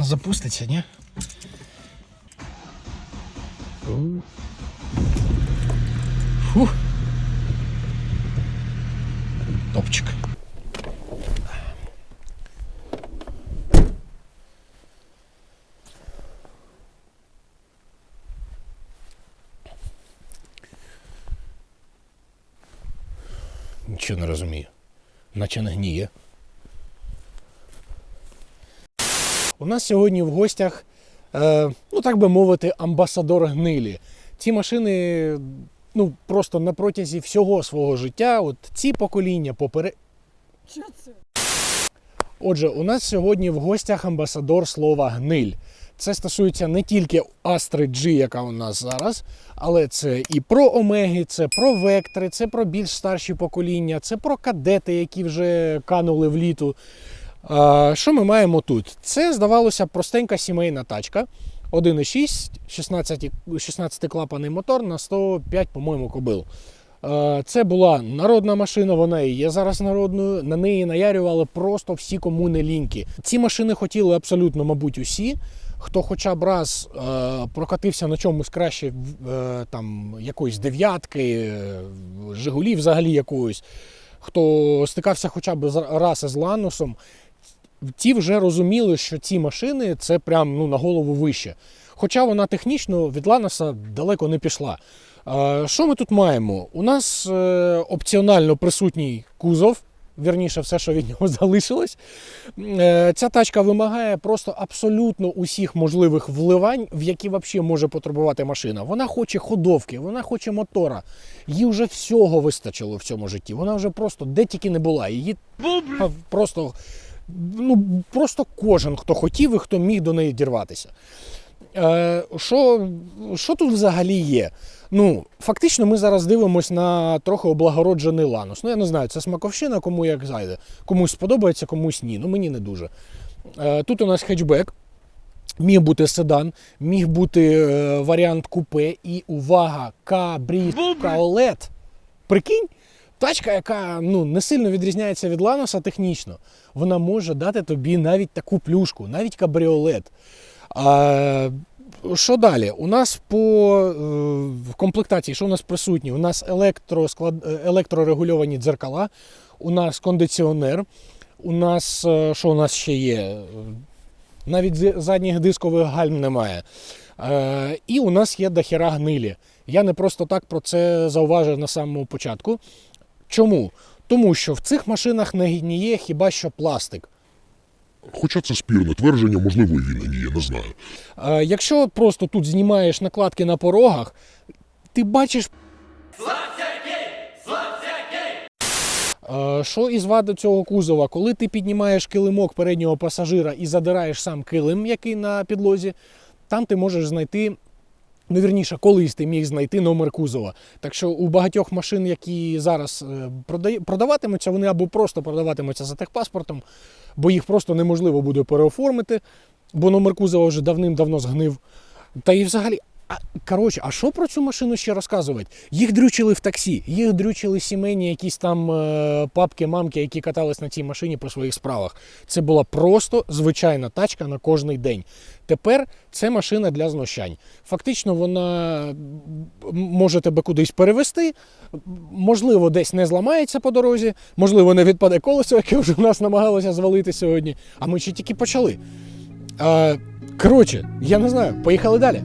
Запуститься, ні? Фух. Топчик. Нічого не розумію. Наче не гніє. У нас сьогодні в гостях, е, ну так би мовити, амбасадор гнилі. Ці машини ну, просто на протязі всього свого життя, от ці покоління попере. Що це? Отже, у нас сьогодні в гостях амбасадор слова гниль. Це стосується не тільки Астри G, яка у нас зараз, але це і про Омеги, це про Вектори, це про більш старші покоління, це про кадети, які вже канули в літу. Що ми маємо тут? Це, здавалося, простенька сімейна тачка. 1,6, 16, 16 клапаний мотор на 105, по-моєму, кобил. Це була народна машина, вона і є зараз народною. На неї наярювали просто всі кому не ліньки. Ці машини хотіли абсолютно, мабуть, усі. Хто хоча б раз прокатився на чомусь краще е, там якоїсь дев'ятки, е, Жигулі взагалі якоїсь, хто стикався хоча б раз із Ланусом, ті вже розуміли, що ці машини це прям ну, на голову вище. Хоча вона технічно від Лануса далеко не пішла. Е, Що ми тут маємо? У нас е, опціонально присутній кузов, вірніше, все, що від нього залишилось. Е, Ця тачка вимагає просто абсолютно усіх можливих вливань, в які взагалі може потребувати машина. Вона хоче ходовки, вона хоче мотора. Їй вже всього вистачило в цьому житті. Вона вже просто де тільки не була. Її просто, ну, просто кожен, хто хотів і хто міг до неї дірватися. Е, Що, що тут взагалі є? Ну, фактично, ми зараз дивимося на трохи облагороджений ланус. Ну, я не знаю, це смаковщина, кому як зайде. Комусь сподобається, комусь ні. Ну, мені не дуже. Е, Тут у нас хетчбек. Міг бути седан, міг бути е, варіант купе і увага, кабрікаолет. Прикинь, тачка, яка ну, не сильно відрізняється від Ланоса технічно, вона може дати тобі навіть таку плюшку, навіть кабріолет. А, що далі? У нас по е, комплектації, що у нас присутні? У нас електросклад, е, електрорегульовані дзеркала, у нас кондиціонер, у нас е, що у нас ще є? Навіть задніх дискових гальм немає. Е, і у нас є дохера гнилі. Я не просто так про це зауважив на самому початку. Чому? Тому що в цих машинах не гніє хіба що пластик. Хоча це спірне твердження, можливо, і він ні, я не знаю. Е, Якщо просто тут знімаєш накладки на порогах, ти бачиш. Е, Що із вади цього кузова? Коли ти піднімаєш килимок переднього пасажира і задираєш сам килим, який на підлозі, там ти можеш знайти. Ну, вірніше, колись ти міг знайти номер кузова. Так що у багатьох машин, які зараз е, продаватимуться, вони або просто продаватимуться за техпаспортом, бо їх просто неможливо буде переоформити, бо номер кузова вже давним-давно згнив. Та і взагалі, а, коротше, а що про цю машину ще розказувати? Їх дрючили в таксі, їх дрючили сімейні якісь там е, папки, мамки, які катались на цій машині по своїх справах. Це була просто звичайна тачка на кожний день. Тепер це машина для знущань. Фактично, вона може тебе кудись перевести, можливо, десь не зламається по дорозі, можливо, не відпаде колесо, яке вже в нас намагалося звалити сьогодні. А ми ще тільки почали. Коротше, я не знаю, поїхали далі.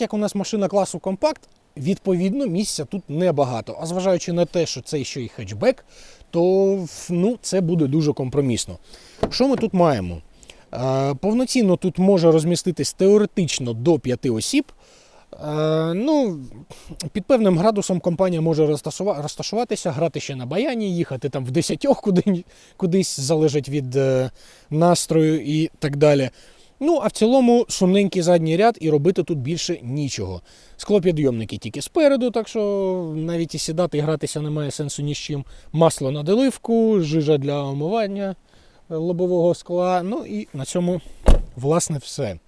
Як у нас машина класу компакт, відповідно, місця тут небагато. А зважаючи на те, що це ще й хетчбек, то ну, це буде дуже компромісно. Що ми тут маємо? Е, повноцінно тут може розміститись теоретично до 5 осіб. Е, ну, під певним градусом компанія може розташуватися, грати ще на баяні, їхати там в десятьох куди, кудись залежить від е, настрою і так далі. Ну, а в цілому шумненький задній ряд і робити тут більше нічого. Склопідйомники тільки спереду, так що навіть і сідати і гратися немає сенсу ні з чим. Масло на доливку, жижа для омивання е, лобового скла. Ну і на цьому, власне, все.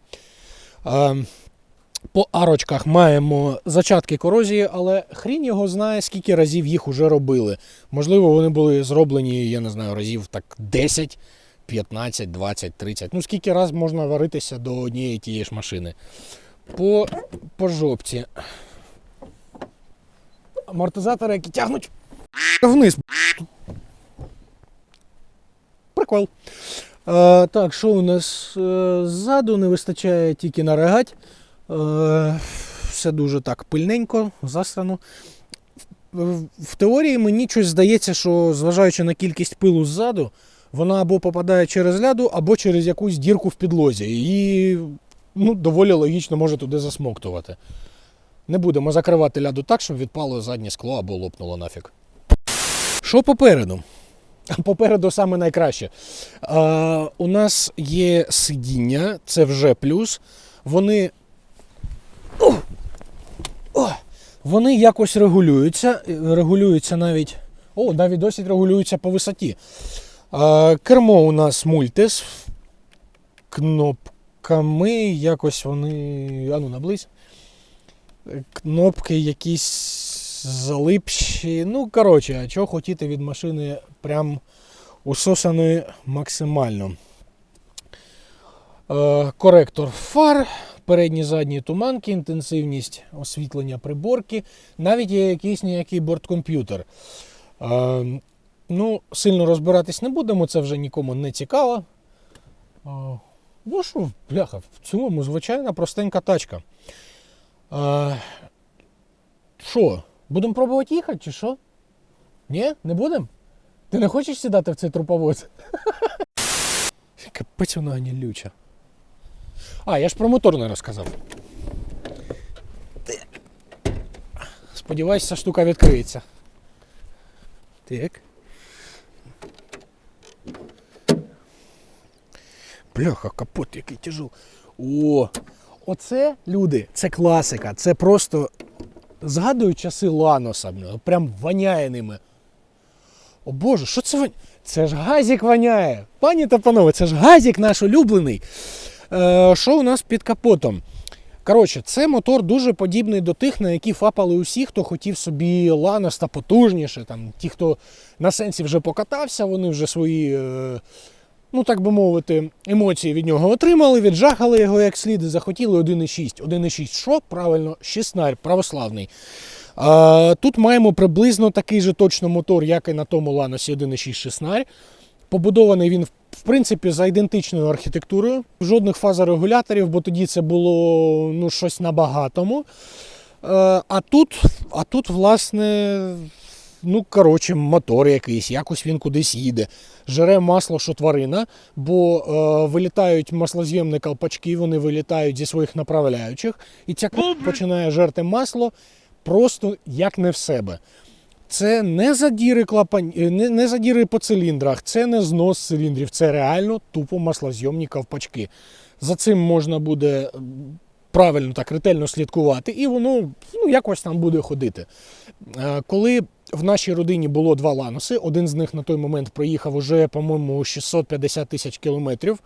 По арочках маємо зачатки корозії, але хрін його знає, скільки разів їх уже робили. Можливо, вони були зроблені, я не знаю, разів так 10, 15, 20, 30. Ну, скільки раз можна варитися до однієї тієї ж машини. По, по жопці. Амортизатори, які тягнуть вниз. Прикол. Е, так, що у нас е, ззаду не вистачає тільки наригать. Е, все дуже так пильненько, засрано. В, в теорії мені щось здається, що зважаючи на кількість пилу ззаду, вона або попадає через ляду, або через якусь дірку в підлозі. І ну, доволі логічно може туди засмоктувати. Не будемо закривати ляду так, щоб відпало заднє скло або лопнуло нафіг. Що попереду? Попереду саме найкраще. А, у нас є сидіння, це вже плюс. Вони. О! О! Вони якось регулюються. е, Регулюються навіть. О, навіть досить регулюються по висоті. Кермо у нас мультис. Кнопками якось вони. Ану, наблизь. Кнопки якісь залипші. Ну, коротше, а чого хотіти від машини прям усосаної максимально. Е, коректор фар, передні задні туманки, інтенсивність освітлення приборки, навіть є якийсь ніякий борткомп'ютер. Ну, сильно розбиратись не будемо, це вже нікому не цікаво. Ну що, бляха, в цілому звичайна простенька тачка. Що, будемо пробувати їхати чи що? Ні, не будемо? Ти не хочеш сідати в цей труповоз? Капець вона гнілюча. А, я ж про мотор не розказав. Ця штука відкриється. Так. Бляха, капот який тяжел. О! Оце, люди, це класика. Це просто згадую часи Ланоса, прям воняє ними. О Боже, що це воняє? Це ж газік воняє. Пані та панове, це ж газік наш улюблений. Е, що у нас під капотом? Коротше, це мотор дуже подібний до тих, на які фапали усі, хто хотів собі Ланос та потужніше. Там, ті, хто на сенсі вже покатався, вони вже свої, е, ну так би мовити, емоції від нього отримали, віджахали його як слід і захотіли 1,6. 1,6 що? Правильно, шіснарь, православний. А, тут маємо приблизно такий же точно мотор, як і на тому Ланосі 1,6 шіснарь. Побудований він, в принципі, за ідентичною архітектурою. Жодних фазорегуляторів, бо тоді це було ну, щось на багатому. Е, А тут, а тут, власне, ну, коротше, мотор якийсь, якось він кудись їде. Жере масло, що тварина, бо е, вилітають маслоз'ємні колпачки, вони вилітають зі своїх направляючих, і ця починає жерти масло просто як не в себе. Це не задіри клапан... е, не, не задіри по циліндрах, це не знос циліндрів, це реально тупо маслозйомні ковпачки. За цим можна буде правильно так ретельно слідкувати, і воно ну, якось там буде ходити. Е, Коли в нашій родині було два ланоси, один з них на той момент проїхав уже, по-моєму, 650 тисяч кілометрів,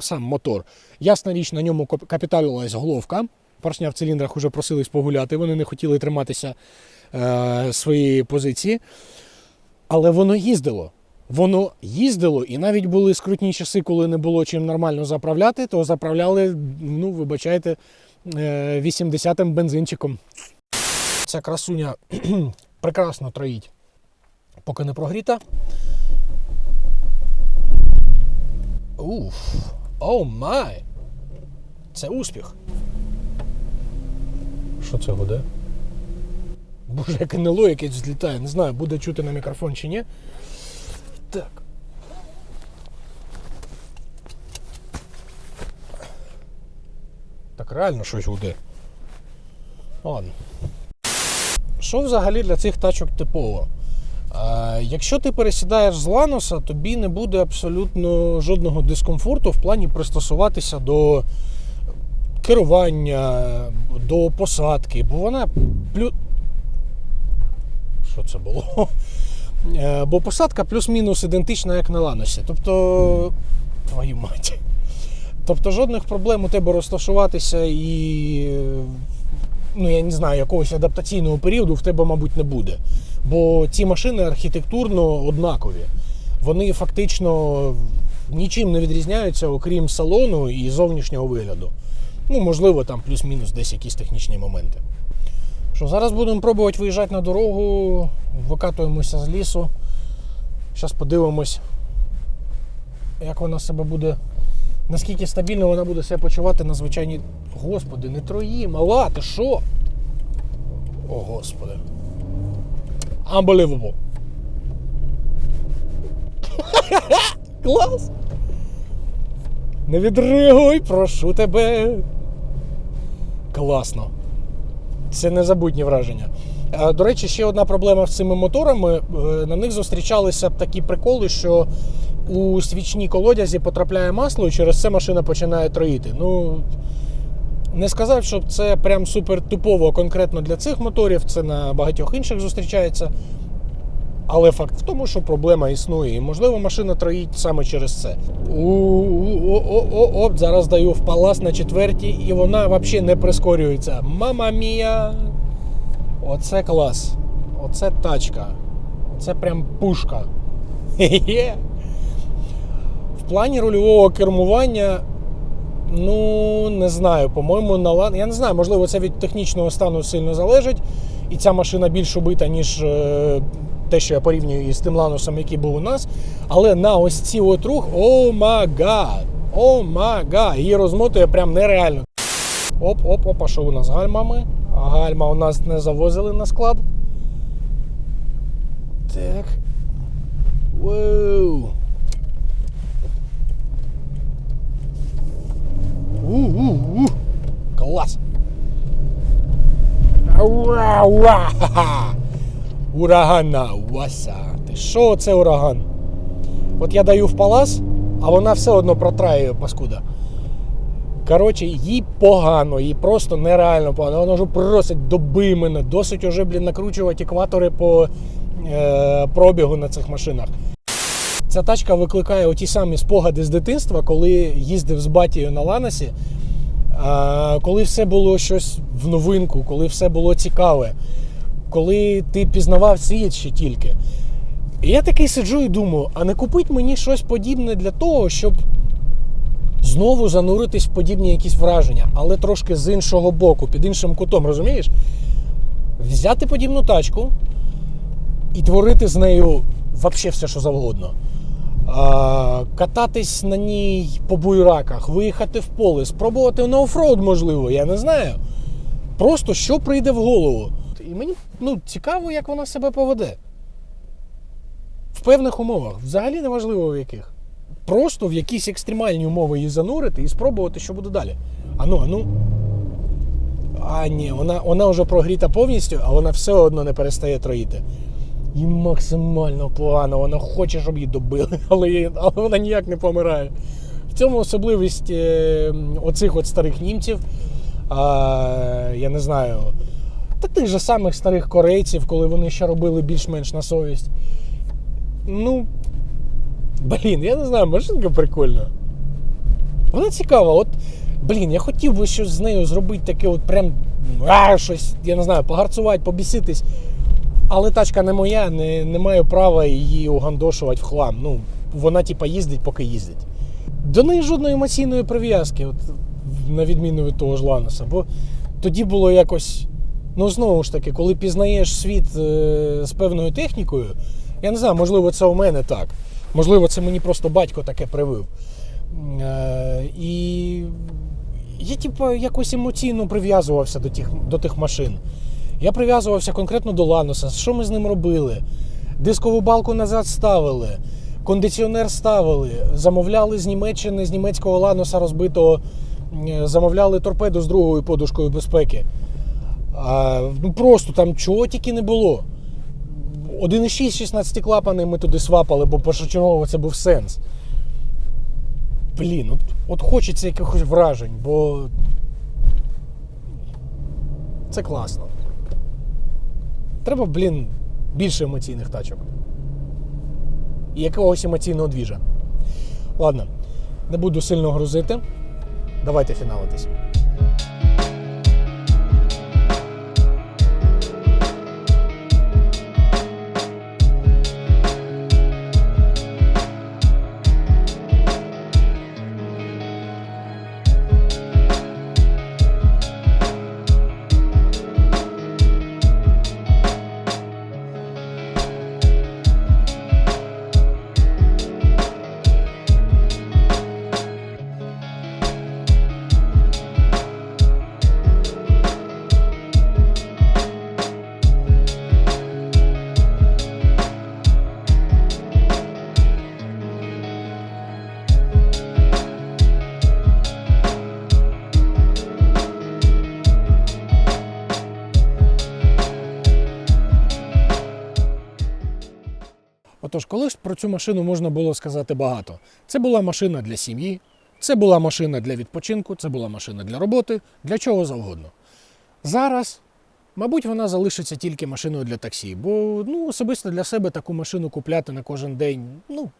сам мотор. Ясна річ, на ньому кап- капіталилась головка. Поршня в циліндрах вже просились погуляти, вони не хотіли триматися е, своєї позиції. Але воно їздило. Воно їздило, і навіть були скрутні часи, коли не було чим нормально заправляти, то заправляли, ну, вибачайте, е, 80-м бензинчиком. Ця красуня прекрасно троїть, поки не прогріта. Уф, о май! Це успіх. Що це гуде? Боже, як НЛО якесь злітає. Не знаю, буде чути на мікрофон чи ні. Так. Так реально щось гуде. Ладно. Що взагалі для цих тачок типово? Якщо ти пересідаєш з Ланоса, тобі не буде абсолютно жодного дискомфорту в плані пристосуватися до керування, до посадки, бо вона плю... Що це було? Е, Бо посадка плюс-мінус ідентична, як на Ланосі. Тобто, твою мать. Тобто жодних проблем у тебе розташуватися і, ну я не знаю, якогось адаптаційного періоду в тебе, мабуть, не буде. Бо ці машини архітектурно однакові. Вони фактично нічим не відрізняються, окрім салону і зовнішнього вигляду. Ну, можливо, там плюс-мінус десь якісь технічні моменти. Що, зараз будемо пробувати виїжджати на дорогу, викатуємося з лісу. Зараз подивимось, як вона себе буде. Наскільки стабільно вона буде себе почувати на звичайній. Господи, не трої, мала, ти що? О, господи. Unbelievable. Клас! Не відригуй, прошу тебе. Класно. Це незабутні враження. Е, До речі, ще одна проблема з цими моторами. Е, На них зустрічалися такі приколи, що у свічній колодязі потрапляє масло, і через це машина починає троїти. Ну, не сказав, що це прям супер типово конкретно для цих моторів, це на багатьох інших зустрічається. Але факт в тому, що проблема існує, і можливо машина троїть саме через це. О-о-о-о, зараз даю в палас на четвертій, і вона взагалі не прискорюється. Мама мія! Оце клас. Оце тачка. Це прям пушка. Хе-хе. В плані рульового кермування, ну не знаю, по-моєму, на Лан- Я не знаю, можливо, це від технічного стану сильно залежить. І ця машина більш убита, ніж е, те, що я порівнюю із тим ланусом, який був у нас. Але на ось ці от рух, о мага! О мага! Її розмотує прям нереально. Оп-оп-оп, а що у нас з гальмами? А гальма у нас не завозили на склад. Так. Воу. У-у-у. Клас. Ура-ура! Ха-ха! Ураганна васа. Ти що це ураган? От я даю в палас, а вона все одно протраює паскуда. Коротше, їй погано, їй просто нереально погано. Вона вже просить доби мене, досить уже, блін, накручувати екватори по е, пробігу на цих машинах. Ця тачка викликає оті самі спогади з дитинства, коли їздив з батією на Ланосі, а, коли все було щось в новинку, коли все було цікаве, коли ти пізнавав світ ще тільки. І я такий сиджу і думаю, а не купить мені щось подібне для того, щоб знову зануритись в подібні якісь враження, але трошки з іншого боку, під іншим кутом, розумієш? Взяти подібну тачку і творити з нею взагалі все, що завгодно. Кататись на ній по буйраках, виїхати в поле, спробувати на оффроуд, можливо, я не знаю. Просто що прийде в голову. І мені ну, цікаво, як вона себе поведе. В певних умовах, взагалі неважливо в яких. Просто в якісь екстремальні умови її занурити і спробувати, що буде далі. Ану, ану. А ні, вона, вона вже прогріта повністю, а вона все одно не перестає троїти. І максимально погано, вона хоче, щоб її добили, але, але вона ніяк не помирає. В цьому особливість е, оцих от старих німців. А, я не знаю, та тих же самих старих корейців, коли вони ще робили більш-менш на совість. Ну, блін, я не знаю, машинка прикольна. Вона цікава. От, блін, я хотів би щось з нею зробити таке, от прям а, щось, я не знаю, погарцувати, побіситись. Але тачка не моя, не, не маю права її угандошувати в хлам. Ну, вона, типа, їздить, поки їздить. До неї жодної емоційної прив'язки, от, на відміну від того ж Ланоса. Бо тоді було якось. Ну, знову ж таки, коли пізнаєш світ е, з певною технікою, я не знаю, можливо, це у мене так. Можливо, це мені просто батько таке привив. Е, і я типу, якось емоційно прив'язувався до тих, до тих машин. Я прив'язувався конкретно до Лануса. Що ми з ним робили? Дискову балку назад ставили, кондиціонер ставили, замовляли з Німеччини, з німецького Лануса розбитого, замовляли торпеду з другою подушкою безпеки. А, ну просто там чого тільки не було. 1,6 16 клапани ми туди свапали, бо першочергово це був сенс. Блін, от, от хочеться якихось вражень, бо це класно. Треба, блін, більше емоційних тачок. І якогось емоційного двіжа. Ладно, не буду сильно грузити. Давайте фіналитись. Отож, колись про цю машину можна було сказати багато. Це була машина для сім'ї, це була машина для відпочинку, це була машина для роботи, для чого завгодно. Зараз, мабуть, вона залишиться тільки машиною для таксі, бо ну, особисто для себе таку машину купляти на кожен день, ну,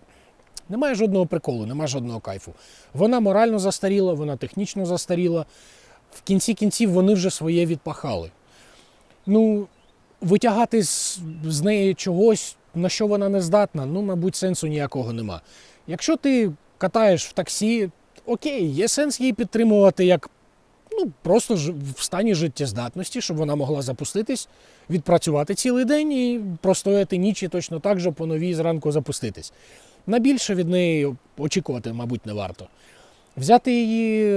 немає жодного приколу, немає жодного кайфу. Вона морально застаріла, вона технічно застаріла. В кінці кінців вони вже своє відпахали. Ну, витягати з, з неї чогось, на що вона не здатна, ну, мабуть, сенсу ніякого нема. Якщо ти катаєш в таксі, окей, є сенс її підтримувати як ну, просто в стані життєздатності, щоб вона могла запуститись, відпрацювати цілий день і простояти ніч і точно так же по новій зранку запуститись. На більше від неї очікувати, мабуть, не варто. Взяти її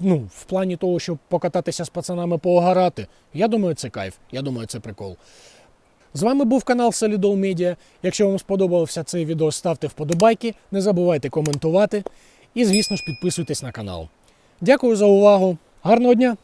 ну, в плані того, щоб покататися з пацанами поогорати, я думаю, це кайф, я думаю, це прикол. З вами був канал Solidol Media. Якщо вам сподобався цей відео, ставте вподобайки, не забувайте коментувати і, звісно ж, підписуйтесь на канал. Дякую за увагу. Гарного дня!